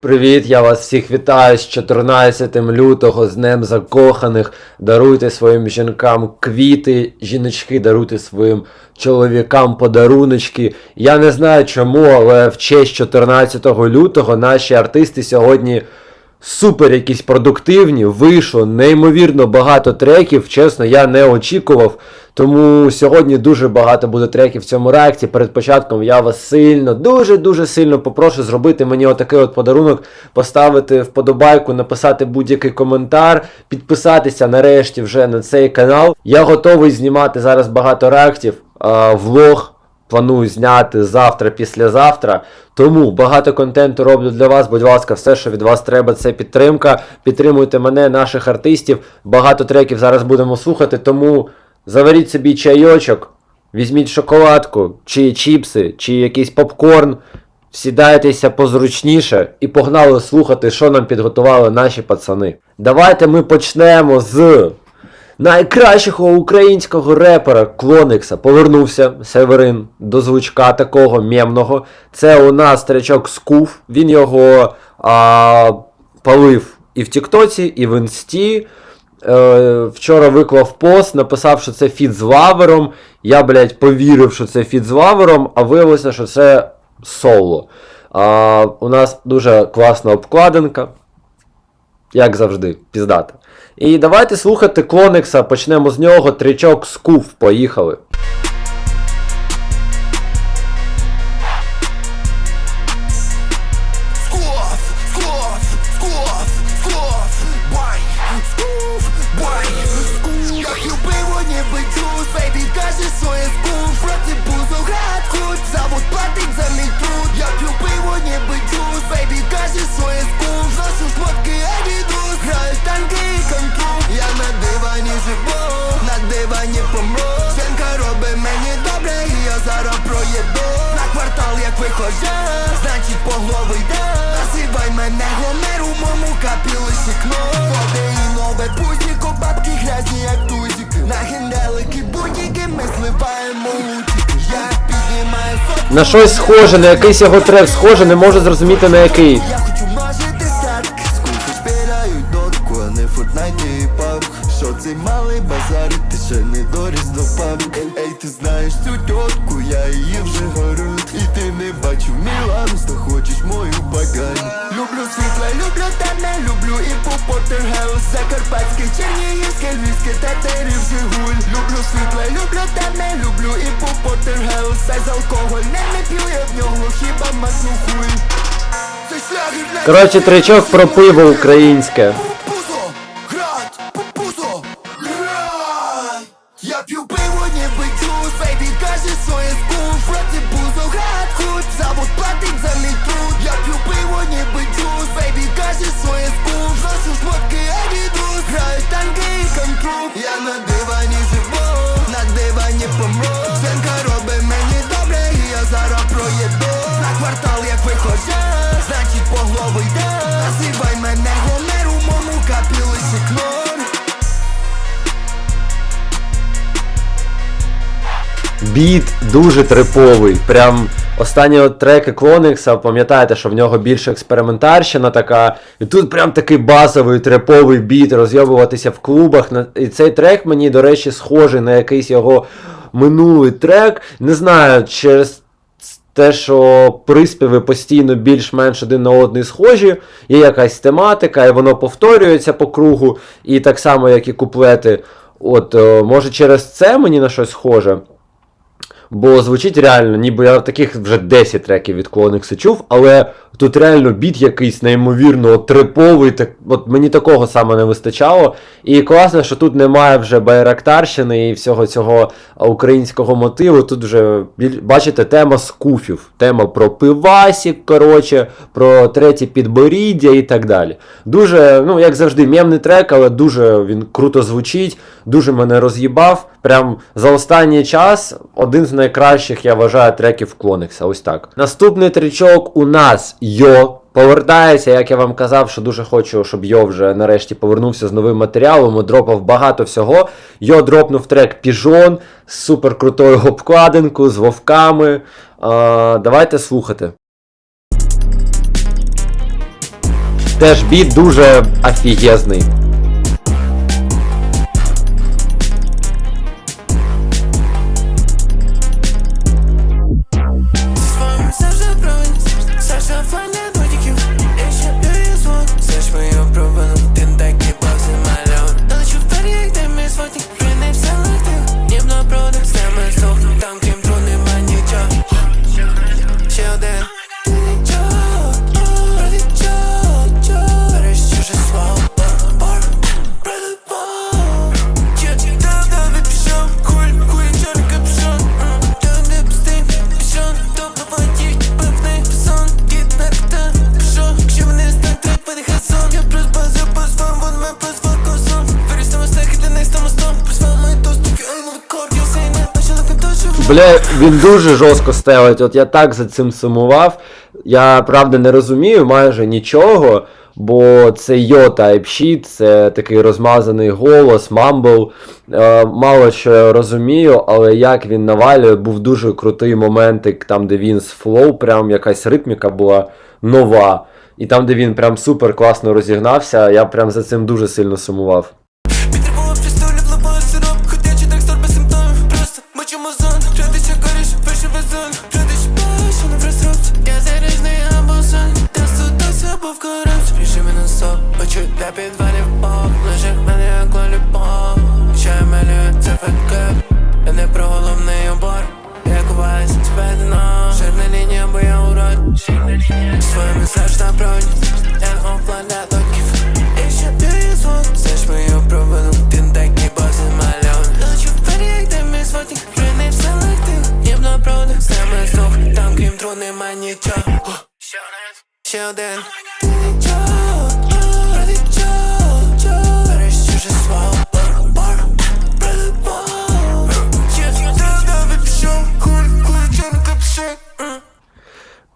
Привіт, я вас всіх вітаю з 14 лютого, з Днем Закоханих. Даруйте своїм жінкам квіти, жіночки, даруйте своїм чоловікам подаруночки. Я не знаю чому, але в честь 14 лютого наші артисти сьогодні супер якісь продуктивні. Вийшло неймовірно багато треків. Чесно, я не очікував. Тому сьогодні дуже багато буде треків в цьому реакті. Перед початком я вас сильно, дуже-дуже сильно попрошу зробити мені отакий от подарунок, поставити вподобайку, написати будь-який коментар, підписатися нарешті вже на цей канал. Я готовий знімати зараз багато реактів. А, влог планую зняти завтра, післязавтра. Тому багато контенту роблю для вас. Будь ласка, все, що від вас треба, це підтримка. Підтримуйте мене, наших артистів. Багато треків зараз будемо слухати, тому заваріть собі чайочок, візьміть шоколадку, чи чіпси, чи якийсь попкорн. Сідайтеся позручніше і погнали слухати, що нам підготували наші пацани. Давайте ми почнемо з найкращого українського репера Клоникса. Повернувся Северин до звучка такого мємного. Це у нас тречок Скуф. Він його а, палив і в Тіктоці, і в Інсті. Е, вчора виклав пост, написав, що це фіт з лавером. Я, блядь, повірив, що це фіт з лавером, а виявилося, що це соло. А, у нас дуже класна обкладинка. Як завжди, піздата. І давайте слухати Клоникса, почнемо з нього. Тричок скуф. Поїхали. На щось схоже, на якийсь його трек схоже, не можу зрозуміти на який. Малий базарить, ти ще не доріс до паб Ей, ти знаєш цю тітку, я її вже горю. І ти не бачив Міланус, то хочеш мою багань Люблю світле, люблю темне, люблю і по Портерхаус Закарпатське, Чернігівське, Львівське, тетерів Жигуль Люблю світле, люблю темне, люблю і по Портерхаус Без алкоголь не, не п'ю я в нього, хіба масну хуй. Коротше, тричок про пиво українське. Що я скуф Роти пузо, грать, худ, завод платить за мій труд. Я п'ю пиво, ніби джус, бейбі каже, що я скуф Біт дуже триповий. Прям останні треки Клоникса, пам'ятаєте, що в нього більше експериментарщина така. І тут прям такий базовий триповий біт, розйобуватися в клубах. І цей трек мені, до речі, схожий на якийсь його минулий трек. Не знаю, через те, що приспіви постійно більш-менш один на одний схожі, є якась тематика, і воно повторюється по кругу, і так само, як і куплети. От, е, може, через це мені на щось схоже. Бо звучить реально, ніби я таких вже 10 треків від Клоникса чув, але тут реально біт якийсь неймовірно триповий, так, от мені такого саме не вистачало. І класно, що тут немає вже байрактарщини і всього цього українського мотиву. Тут вже бачите, тема скуфів, тема про пивасік, коротше, про третє підборіддя і так далі. Дуже, ну як завжди, м'ємний трек, але дуже він круто звучить, дуже мене роз'їбав. Прям за останній час один з найкращих, я вважаю, треків Клоникса. Ось так. Наступний тречок у нас Йо. Повертається, як я вам казав, що дуже хочу, щоб Йо вже нарешті повернувся з новим матеріалом. Дропав багато всього. Йо дропнув трек Піжон з супер крутою обкладинкою, з вовками. А, давайте слухати. Теж біт дуже офігезний. Бля, він дуже жорстко стелить. От я так за цим сумував. Я правда не розумію майже нічого, бо це йо type це такий розмазаний голос, мамбл. Е, мало що я розумію, але як він навалює, був дуже крутий моментик, там, де він з флоу, прям якась ритміка була нова. І там, де він прям супер класно розігнався, я прям за цим дуже сильно сумував.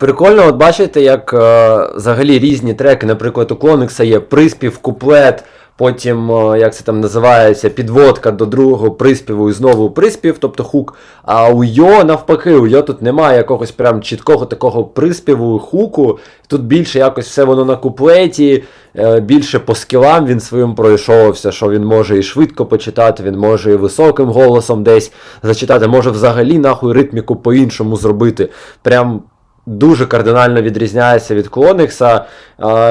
Прикольно, от бачите, як е, взагалі різні треки, наприклад, у Клоникса є приспів, куплет, потім, е, як це там називається, підводка до другого приспіву і знову приспів, тобто хук. А у Йо навпаки, у Йо тут немає якогось прям чіткого такого приспіву, хуку. Тут більше якось все воно на куплеті, е, більше по скілам він своїм пройшовся, що він може і швидко почитати, він може і високим голосом десь зачитати, може взагалі нахуй ритміку по-іншому зробити. Прям дуже кардинально відрізняється від Клоникса.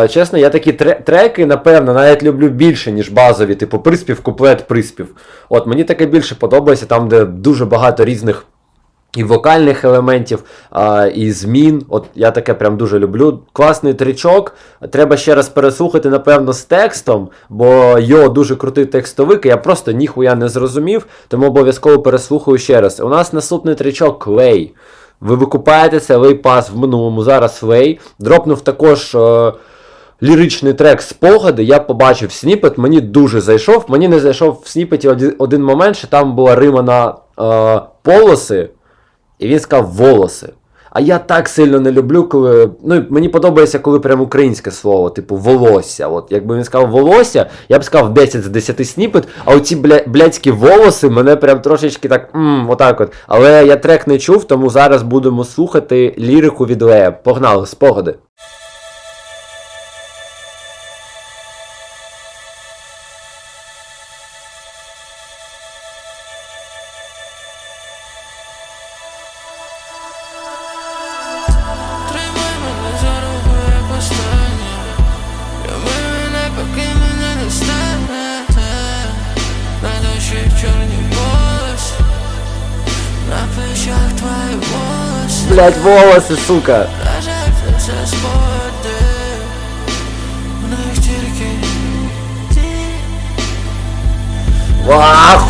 Чесно, я такі треки, напевно, навіть люблю більше, ніж базові, типу приспів, куплет, приспів. От мені таке більше подобається, там, де дуже багато різних. І вокальних елементів, і змін. От я таке прям дуже люблю. Класний тричок. Треба ще раз переслухати, напевно, з текстом, бо йо дуже крутий текстовик, і я просто ніхуя не зрозумів, тому обов'язково переслухаю ще раз. У нас наступний тричок Клей. Ви викупаєте це лей-пас в минулому, зараз лей. Дропнув також. Е- Ліричний трек спогади, я побачив сніпет, мені дуже зайшов. Мені не зайшов в сніпеті один, один момент, що там була рима на е, полоси, і він сказав волоси. А я так сильно не люблю, коли. Ну, мені подобається, коли прям українське слово, типу волосся. От якби він сказав волосся, я б сказав 10 з 10 сніпет, а оці бля, блядські волоси мене прям трошечки так. М, отак от. Але я трек не чув, тому зараз будемо слухати лірику від Лея. Погнали, спогади. Них тільки ти Ва,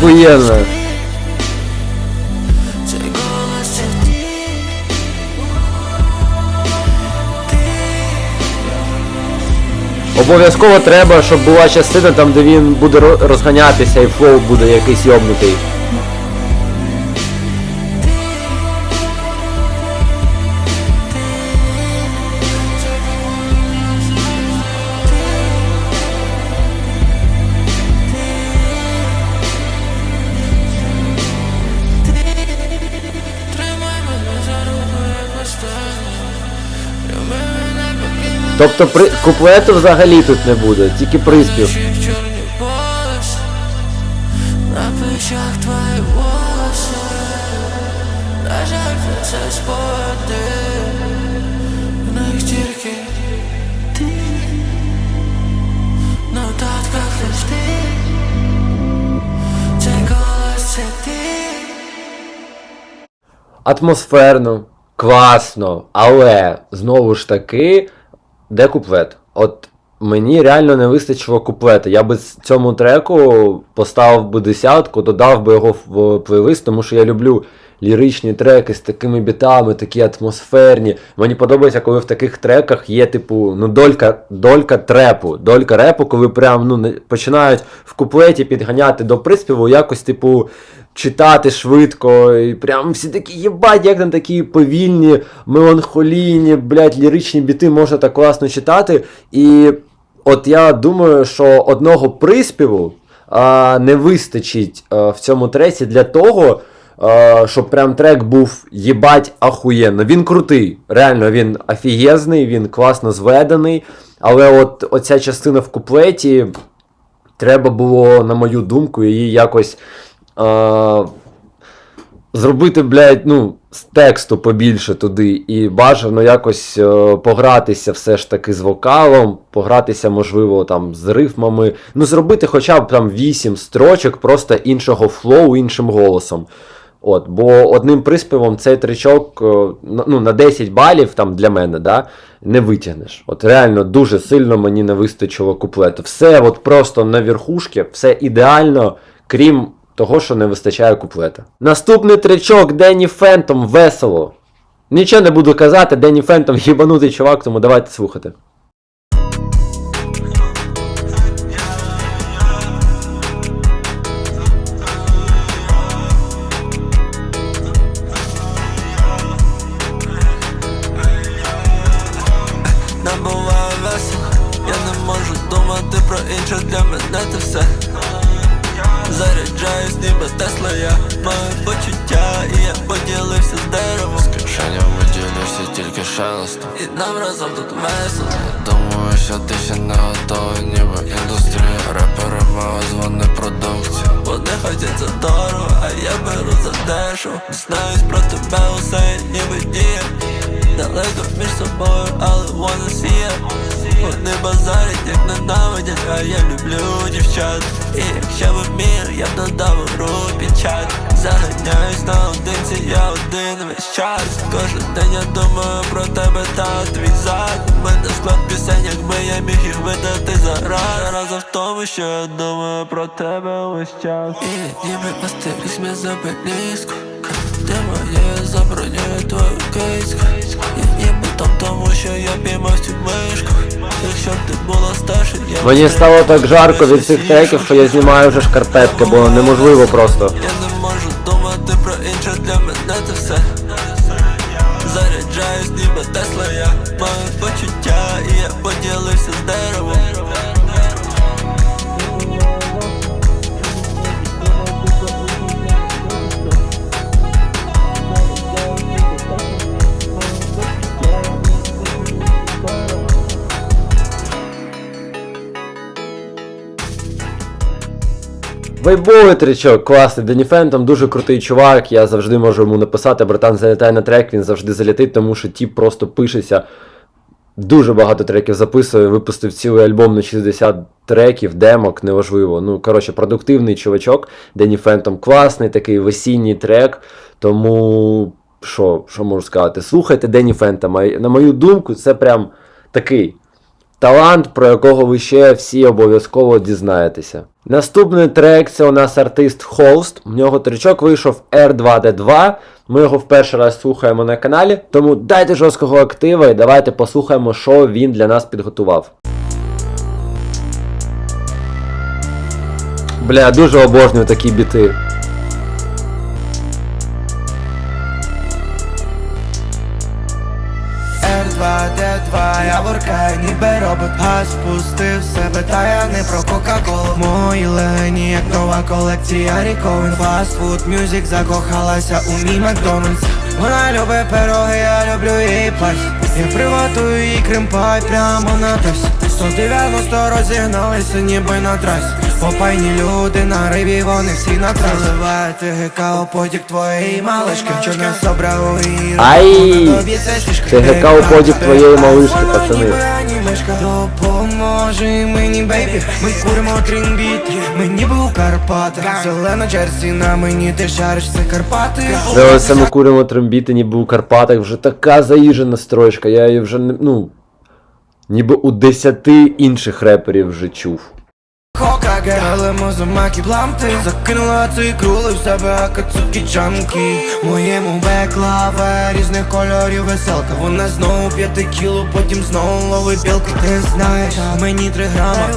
Ти Обов'язково треба, щоб була частина там, де він буде розганятися і флоу буде якийсь йобнутий. Тобто при... куплету взагалі тут не буде, тільки приспів. На плечах твої волоси. На жаль, це спогади В них тільки ти. На нотатках лиш ти. Цей голос це ти. Атмосферно, класно, але знову ж таки, де куплет? От мені реально не вистачило куплета. Я би цьому треку поставив би десятку, додав би його в плейлист, тому що я люблю ліричні треки з такими бітами, такі атмосферні. Мені подобається, коли в таких треках є, типу, ну, долька, долька трепу, долька репу, коли прям ну, починають в куплеті підганяти до приспіву, якось, типу, читати швидко, і прям всі такі, єбать, як там такі повільні, меланхолійні, блядь, ліричні біти можна так класно читати. І от я думаю, що одного приспіву а, не вистачить а, в цьому треці для того, а, щоб прям трек був єбать ахуєнно. Він крутий, реально він офігезний, він класно зведений. Але от оця частина в куплеті треба було, на мою думку, її якось а, зробити, блядь, ну, з тексту побільше туди. І бажано якось е, погратися все ж таки з вокалом, погратися, можливо, там з рифмами. Ну, зробити хоча б там 8 строчок просто іншого флоу, іншим голосом. От, бо одним приспівом цей тричок е, ну, на 10 балів там для мене, да, не витягнеш. От реально дуже сильно мені не вистачило куплету. Все от просто на верхушці, все ідеально, крім того, що не вистачає куплета. Наступний тричок Денні Фентом весело. Нічого не буду казати, Денні Фентом їбанутий чувак, тому давайте слухати. Дешево Знаюсь про тебе усе, ніби діє Далеко між собою, але вона сіє. Вони базарять, як ненавидять, а я люблю дівчат. І якщо б міг, я б додав у групі чат Заганяюсь наодинці, я один весь час. Кожен день я думаю про тебе та твій зад. У мене склад пісень, якби я міг їх видати зараз. Разом в тому, що я думаю про тебе весь час. І ніби астерікс мій запеліску Ти моє забронює твою кицьку Я ніби там тому, що я піймав цю мишку. Якщо б ти була старша, я Мені стало так жарко від цих треків, що я знімаю вже шкарпетки, бо неможливо просто. Вайбовий тричок, класний. Дені Фентом дуже крутий чувак. Я завжди можу йому написати, братан, залітай на трек, він завжди залітить, тому що тіп просто пишеться. Дуже багато треків записує, випустив цілий альбом на 60 треків, демок, неважливо. Ну, коротше, продуктивний чувачок. Дені Фентом класний, такий весінній трек. Тому, що, що можу сказати? Слухайте Дені Фентома. На мою думку, це прям такий талант, про якого ви ще всі обов'язково дізнаєтеся. Наступний трек це у нас артист Холст. У нього тричок вийшов R2D2. Ми його в перший раз слухаємо на каналі. Тому дайте жорсткого актива і давайте послухаємо, що він для нас підготував. Бля, дуже обожнюю такі біти. R2D2, я воркаю, ніби робот. Газ спустив себе, та я не про Кока-Колу. Мої легені, як нова колекція ріковин Фастфуд, мюзик, закохалася у мій Макдональдс. Вона любить пироги, я люблю її пасть Я приготую їй кримпай прямо на тось 190 розігналися ніби на трасі Попайні люди на рибі, вони всі на трасі Заливаєте гекао подік твоєї малишки Чорна собра у її Ай! це. Це гекао подік твоєї малишки, пацани. Допоможи мені, бейбі Ми куримо трінбіт Ми ніби у Карпатах Зелена джерсі на мені, ти шариш, це Карпати Це ось саме куримо трембіти, ніби у Карпатах, вже така заїжджена строчка, я її вже не. ну. Ніби у десяти інших реперів вже чув. Хокаге, але мозомаки пламти Закинула цей крули в себе акацуки чанки Моєму беклаве різних кольорів веселка. Вона знову п'яти кіло, потім знову ловить білки. Ти знаєш, мені три грама.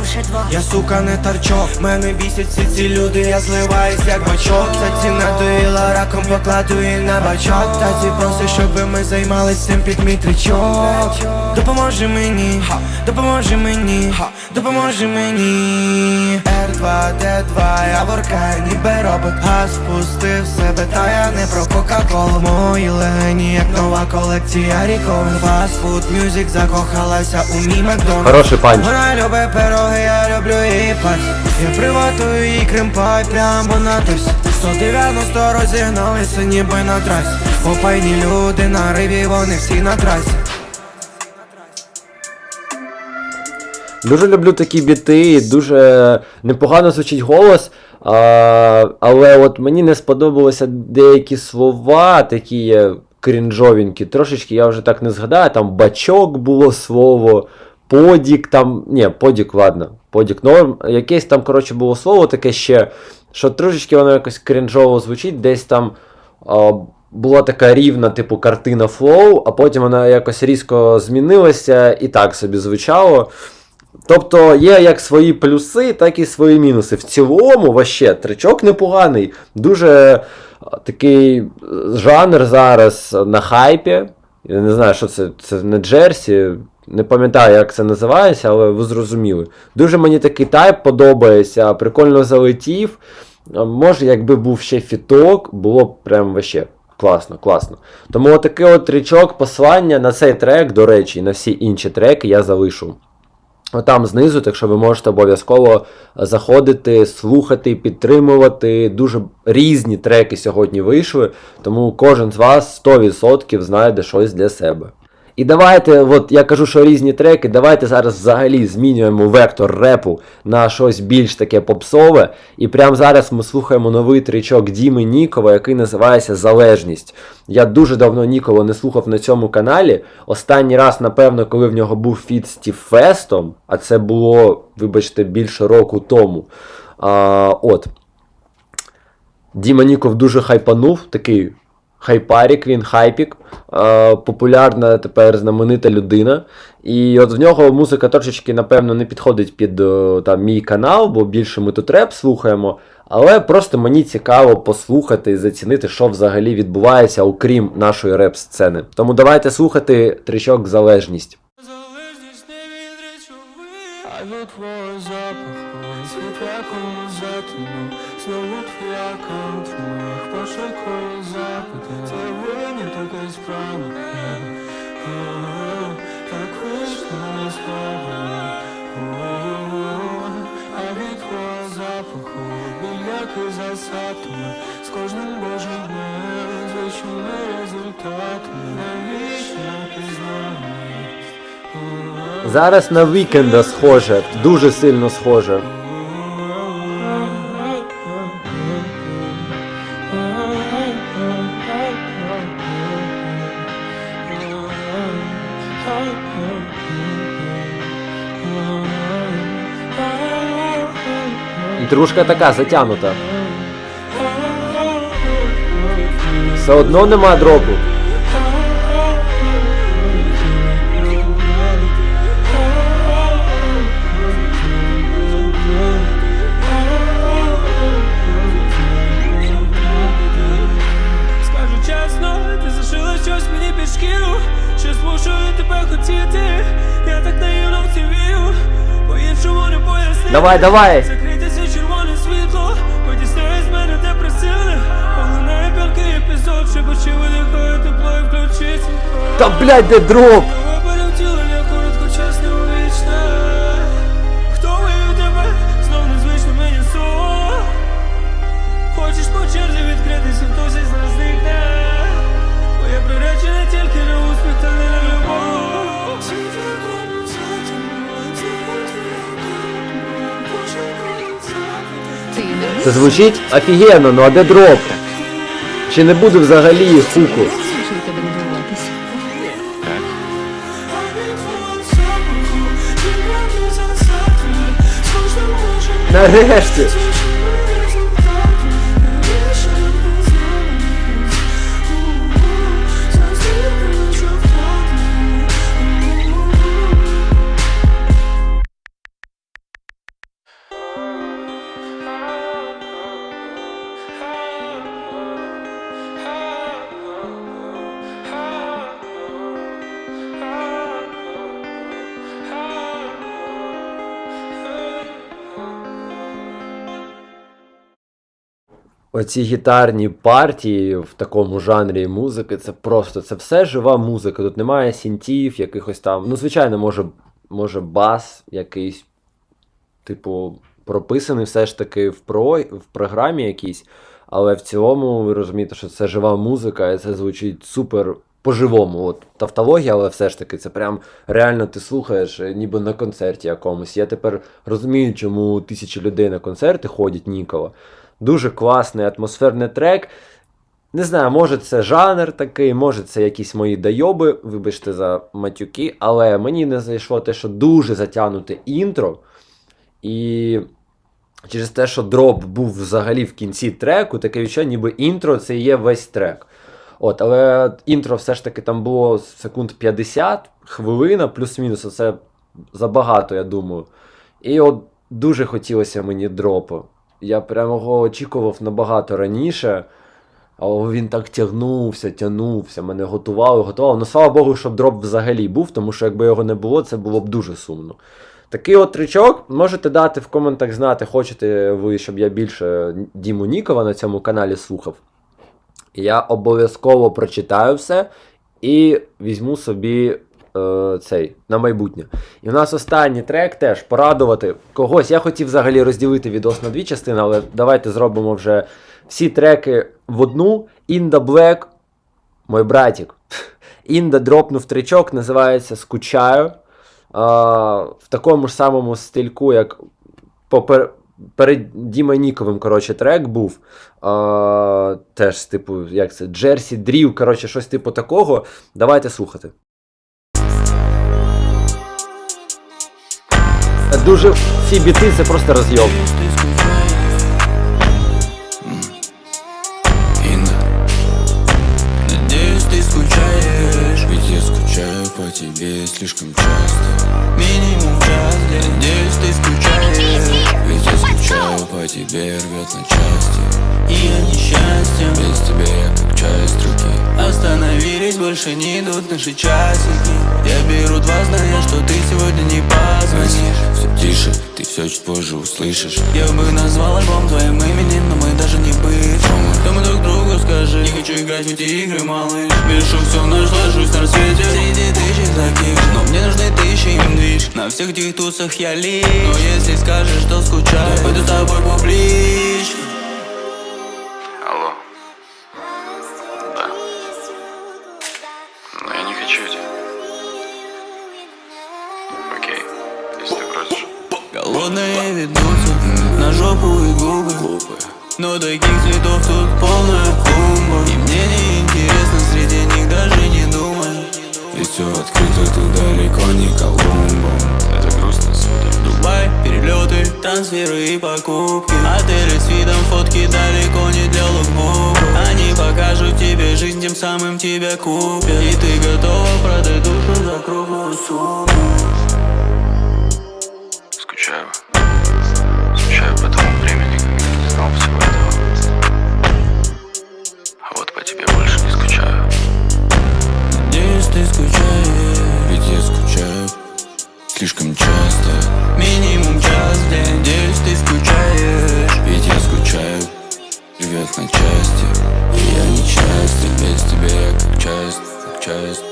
Я сука не торчок Мене бісять всі ці люди, я зливаюсь як бачок. Ця ціна доїла раком, покладу її на бачок. Та ці просить, щоб ми займались цим під мій тричок Допоможи мені, допоможи мені, допоможи мені R2D2, я воркаю, ніби робот. Газ спустив себе, та я не про Кока-Колу. Мої легені, як нова колекція ріковин Фастфуд мюзик закохалася у мій Макдональдс. Хороший панч. Вона любить пироги, я люблю її пасть Я приготую їй кримпай прямо на тось. 190 розігналися ніби на трасі. Попайні люди на рибі, вони всі на трасі Дуже люблю такі біти, дуже непогано звучить голос. А, але от мені не сподобалися деякі слова, такі є крінжовенькі. Трошечки я вже так не згадаю. Там бачок було слово, подік там. Ні, подік, ладно, подік норм. Якесь там, коротше, було слово таке ще, що трошечки воно якось крінжово звучить, десь там. А, була така рівна, типу, картина флоу, а потім вона якось різко змінилася і так собі звучало. Тобто є як свої плюси, так і свої мінуси. В цілому, ваще, тричок непоганий. Дуже такий е, жанр зараз на хайпі. Я не знаю, що це, це не Джерсі. Не пам'ятаю, як це називається, але ви зрозуміли. Дуже мені такий тайп подобається, прикольно залетів. Може, якби був ще фіток, було б прям вообще класно, класно. Тому отакий от тричок послання на цей трек, до речі, і на всі інші треки я залишу. Там знизу, так що ви можете обов'язково заходити, слухати, підтримувати. Дуже різні треки сьогодні вийшли, тому кожен з вас 100% знайде щось для себе. І давайте, от я кажу, що різні треки, давайте зараз взагалі змінюємо вектор репу на щось більш таке попсове. І прямо зараз ми слухаємо новий тричок Діми Нікова, який називається Залежність. Я дуже давно Нікова не слухав на цьому каналі. Останній раз, напевно, коли в нього був фіт з Тіфестом, а це було, вибачте, більше року тому. А, от. Діма Ніков дуже хайпанув, такий хайпарік, він хайпік, е, популярна тепер знаменита людина. І от в нього музика трошечки, напевно, не підходить під е, там, мій канал, бо більше ми тут реп слухаємо. Але просто мені цікаво послухати і зацінити, що взагалі відбувається, окрім нашої реп-сцени. Тому давайте слухати тричок залежність. Залежність не від речовин, а від твого засадами З кожним божим днем Звичними результатами Навіщо пізнаність Зараз на вікенда схоже, дуже сильно схоже. Інтрушка така затянута. Все одно нема дропу. Скажу чесно, ти зашила щось мені під шкіру Що змушує тебе хотіти Я так наївно в вірю По-іншому не пояснити Давай, давай. На любов Ти не Це звучить офігенно, ну а де дроп? Чи не буде взагалі хуку? Нарешті! Оці гітарні партії в такому жанрі музики, це просто це все жива музика. Тут немає сінтів, якихось там. Ну, звичайно, може, може бас якийсь, типу, прописаний все ж таки в, про, в програмі якійсь. Але в цілому ви розумієте, що це жива музика, і це звучить супер по-живому. От тавтологія, але все ж таки, це прям реально ти слухаєш, е, ніби на концерті якомусь. Я тепер розумію, чому тисячі людей на концерти ходять Нікола. Дуже класний атмосферний трек. Не знаю, може це жанр такий, може це якісь мої дайоби, вибачте за матюки, але мені не зайшло те, що дуже затягнуте інтро. І через те, що дроп був взагалі в кінці треку, таке відчуття, ніби інтро це є весь трек. От, але інтро все ж таки там було секунд 50, хвилина, плюс-мінус, це забагато, я думаю. І от дуже хотілося мені дропу. Я прямо його очікував набагато раніше. Але він так тягнувся, тягнувся, мене готували, готували. Ну, слава Богу, щоб дроп взагалі був, тому що якби його не було, це було б дуже сумно. Такий от тричок можете дати в коментах знати, хочете ви, щоб я більше Діму Нікова на цьому каналі слухав. Я обов'язково прочитаю все і візьму собі е, цей на майбутнє. І в нас останній трек теж порадувати когось. Я хотів взагалі розділити відос на дві частини, але давайте зробимо вже всі треки в одну. Інда Black, мой братик. Інда дропнув тричок, називається Скучаю. А, в такому ж самому стильку, як попер... перед Дімою Ніковим, коротше, трек був. А, теж, типу, як це, Джерсі Дрів, коротше, щось типу такого. Давайте слухати. Дуже ці біти це просто розйом. Я тебе слишком часто. Минимум час Надеюсь, ты скучаешь Ведь я скучаю по тебе рвет на части. И я несчастьем Без больше не идут наши часики Я беру два, зная, что ты сегодня не позвонишь Все тише, ты все чуть позже услышишь Я бы назвал альбом твоим именем, но мы даже не бывшие Что мы друг другу скажи Не хочу играть в эти игры, малыш Пишу все, наш ложусь на рассвете Среди тысяч таких Но мне нужны тысячи им движ На всех этих тусах я лишь Но если скажешь, что скучаю Пойду с тобой публично Но таких цветов тут полная клумба И мне не интересно среди них даже не думай Ведь все открыто тут далеко не Колумбо. Это грустно, сударь. Дубай, перелеты, трансферы и покупки. Отели с видом фотки далеко не для лукбука Они покажут тебе жизнь, тем самым тебя купят. И ты готова продать душу за круглую сумму ты скучаешь? Ведь я скучаю слишком часто. Минимум час в день, надеюсь, ты скучаешь. Ведь я скучаю, рвет на части. И я не счастлив без тебя, я как часть, как часть.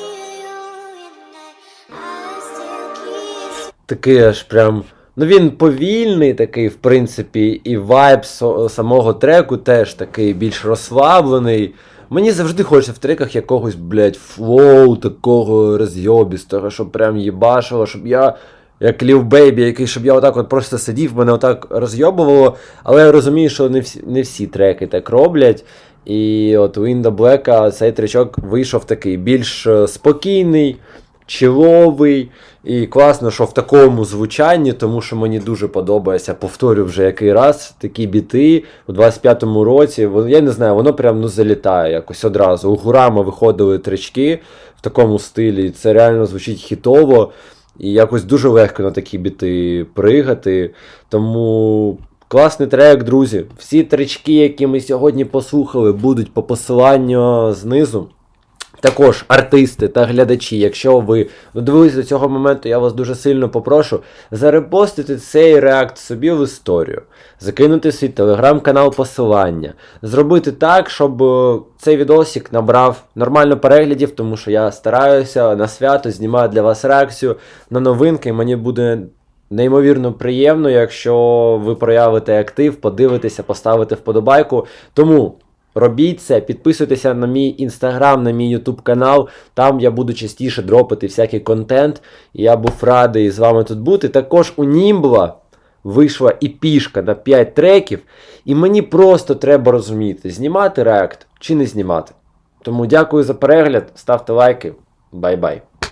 Такий аж прям Ну він повільний, такий, в принципі, і вайб самого треку теж такий більш розслаблений. Мені завжди хочеться в треках якогось, блядь, флоу, такого розйобістого, щоб прям їбашило, щоб я, як Лів Бейбі, який, щоб я отак от просто сидів, мене отак розйобувало. Але я розумію, що не всі, не всі треки так роблять. І от у Інда Блека цей тречок вийшов такий більш е, спокійний, чиловий. І класно, що в такому звучанні, тому що мені дуже подобається, повторю вже який раз, такі біти у 25-му році. Я не знаю, воно прям ну залітає якось одразу. У Гурама виходили тречки в такому стилі. і Це реально звучить хітово. І якось дуже легко на такі біти пригати. Тому класний трек, друзі. Всі тречки, які ми сьогодні послухали, будуть по посиланню знизу. Також артисти та глядачі, якщо ви додивились до цього моменту, я вас дуже сильно попрошу зарепостити цей реакт собі в історію, закинути свій телеграм-канал посилання, зробити так, щоб е, цей відосик набрав нормально переглядів, тому що я стараюся на свято знімаю для вас реакцію на новинки. Мені буде неймовірно приємно, якщо ви проявите актив, подивитеся, поставите вподобайку. Тому. Робіть це, підписуйтеся на мій інстаграм, на мій ютуб канал. Там я буду частіше дропати всякий контент. Я був радий з вами тут бути. Також у Німбла вийшла і пішка на 5 треків, і мені просто треба розуміти, знімати реакт чи не знімати. Тому дякую за перегляд, ставте лайки. Бай-бай.